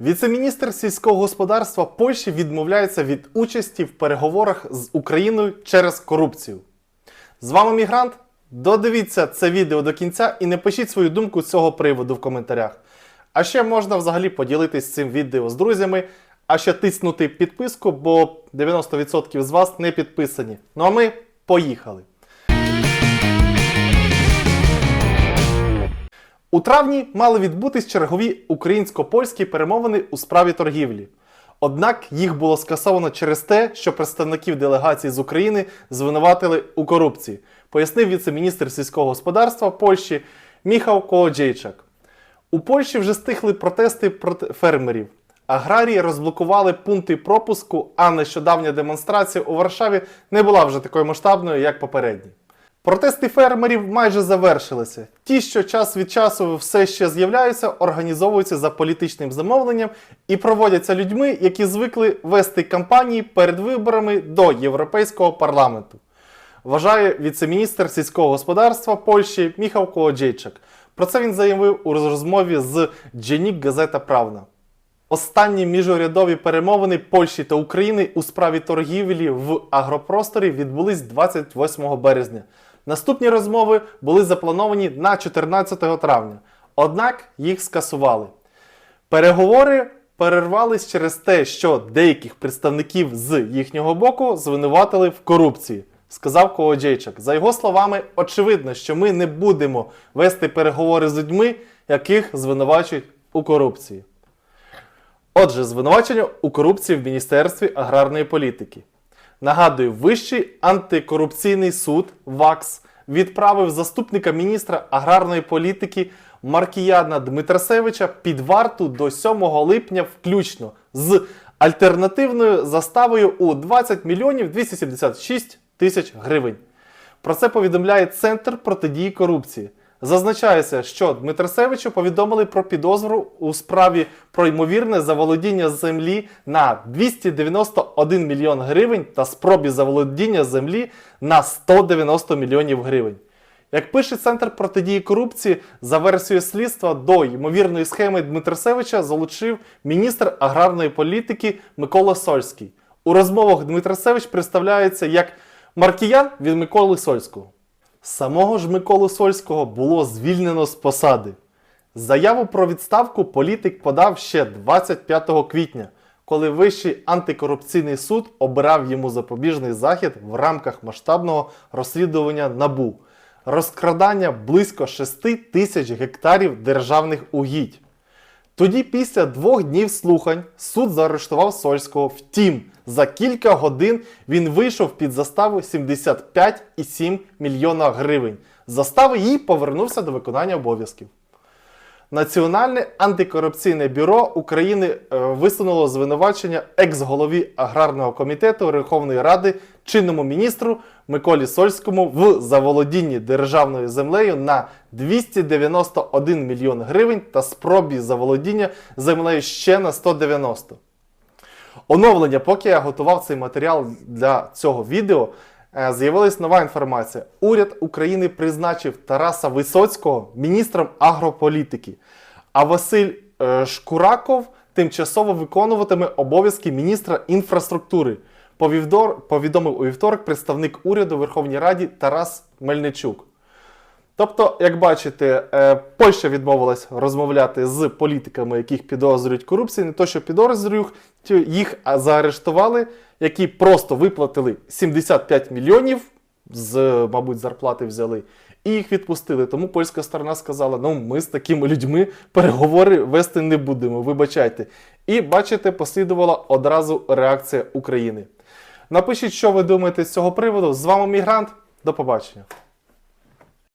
Віце-міністр сільського господарства Польщі відмовляється від участі в переговорах з Україною через корупцію. З вами Мігрант. Додивіться це відео до кінця і напишіть свою думку з цього приводу в коментарях. А ще можна взагалі поділитись цим відео з друзями, а ще тиснути підписку, бо 90% з вас не підписані. Ну а ми поїхали. У травні мали відбутись чергові українсько-польські перемовини у справі торгівлі. Однак їх було скасовано через те, що представників делегації з України звинуватили у корупції, пояснив віце-міністр сільського господарства Польщі Міхал Колоджейчак. У Польщі вже стихли протести проти фермерів. Аграрії розблокували пункти пропуску, а нещодавня демонстрація у Варшаві не була вже такою масштабною, як попередні. Протести фермерів майже завершилися. Ті, що час від часу все ще з'являються, організовуються за політичним замовленням і проводяться людьми, які звикли вести кампанії перед виборами до Європейського парламенту. Вважає віце-міністр сільського господарства Польщі Міхал Колоджейчак. Про це він заявив у розмові з Дженік Газета Правна. Останні міжурядові перемовини Польщі та України у справі торгівлі в агропросторі відбулись 28 березня. Наступні розмови були заплановані на 14 травня, однак їх скасували. Переговори перервались через те, що деяких представників з їхнього боку звинуватили в корупції, сказав Колоджейчак. За його словами, очевидно, що ми не будемо вести переговори з людьми, яких звинувачують у корупції. Отже, звинувачення у корупції в Міністерстві аграрної політики. Нагадую, Вищий антикорупційний суд ВАКС відправив заступника міністра аграрної політики Маркіяна Дмитрасевича під варту до 7 липня включно з альтернативною заставою у 20 мільйонів 276 тисяч гривень. Про це повідомляє Центр протидії корупції. Зазначається, що Дмитрасевичу повідомили про підозру у справі про ймовірне заволодіння землі на 291 мільйон гривень та спробі заволодіння землі на 190 мільйонів гривень. Як пише Центр протидії корупції, за версією слідства до ймовірної схеми Дмитрасевича залучив міністр аграрної політики Микола Сольський. У розмовах Дмитрасевич представляється як Маркіян від Миколи Сольського. Самого ж Миколу Сольського було звільнено з посади. Заяву про відставку політик подав ще 25 квітня, коли Вищий антикорупційний суд обирав йому запобіжний захід в рамках масштабного розслідування НАБУ розкрадання близько 6 тисяч гектарів державних угідь. Тоді, після двох днів слухань, суд заарештував Сольського. Втім, за кілька годин він вийшов під заставу 75,7 мільйона гривень. Застави і повернувся до виконання обов'язків. Національне антикорупційне бюро України е, висунуло звинувачення екс-голові аграрного комітету Верховної Ради чинному міністру Миколі Сольському в заволодінні державною землею на 291 мільйон гривень та спробі заволодіння землею ще на 190. Оновлення, поки я готував цей матеріал для цього відео, е, з'явилась нова інформація. Уряд України призначив Тараса Висоцького міністром агрополітики, а Василь е, Шкураков тимчасово виконуватиме обов'язки міністра інфраструктури. Повідомив у вівторок представник уряду Верховній Раді Тарас Мельничук. Тобто, як бачите, е, Польща відмовилась розмовляти з політиками, яких підозрюють корупції, не то, що підозрюють їх, заарештували, які просто виплатили 75 мільйонів з, мабуть, зарплати взяли, і їх відпустили. Тому польська сторона сказала: ну ми з такими людьми переговори вести не будемо, вибачайте. І бачите, послідувала одразу реакція України. Напишіть, що ви думаєте з цього приводу. З вами Мігрант. До побачення.